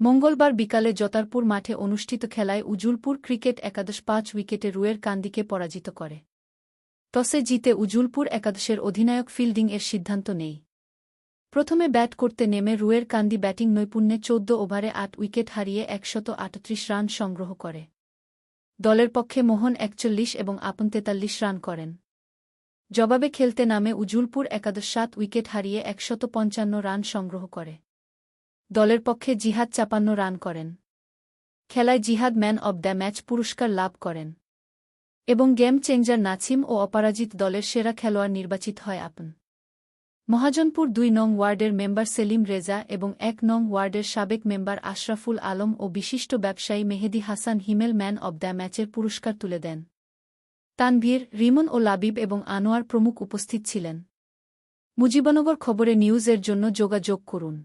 মঙ্গলবার বিকালে জতারপুর মাঠে অনুষ্ঠিত খেলায় উজুলপুর ক্রিকেট একাদশ পাঁচ উইকেটে রুয়ের কান্দিকে পরাজিত করে। টসে জিতে উজুলপুর একাদশের অধিনায়ক ফিল্ডিং এর সিদ্ধান্ত নেই। প্রথমে ব্যাট করতে নেমে রুয়ের কান্দি ব্যাটিং নৈপুণ্যে চোদ্দ ওভারে আট উইকেট হারিয়ে একশত আটত্রিশ রান সংগ্রহ করে। দলের পক্ষে মোহন একচল্লিশ এবং আপন তেতাল্লিশ রান করেন। জবাবে খেলতে নামে উজুলপুর একাদশ সাত উইকেট হারিয়ে একশত পঞ্চান্ন রান সংগ্রহ করে। দলের পক্ষে জিহাদ চাপান্ন রান করেন। খেলায় জিহাদ ম্যান অব দ্য ম্যাচ পুরস্কার লাভ করেন। এবং গেম চেঞ্জার নাছিম ও অপরাজিত দলের সেরা খেলোয়াড় নির্বাচিত হয় আপন। মহাজনপুর দুই নং ওয়ার্ডের মেম্বার সেলিম রেজা এবং এক নং ওয়ার্ডের সাবেক মেম্বার আশরাফুল আলম ও বিশিষ্ট ব্যবসায়ী Mehedi Hasan Himel man of the ম্যাচের পুরস্কার তুলে দেন। তানভীর, রিমন ও লাবিব এবং আনোয়ার প্রমুখ উপস্থিত ছিলেন। মুজিবনগর খবরে নিউজের জন্য যোগাযোগ করুন।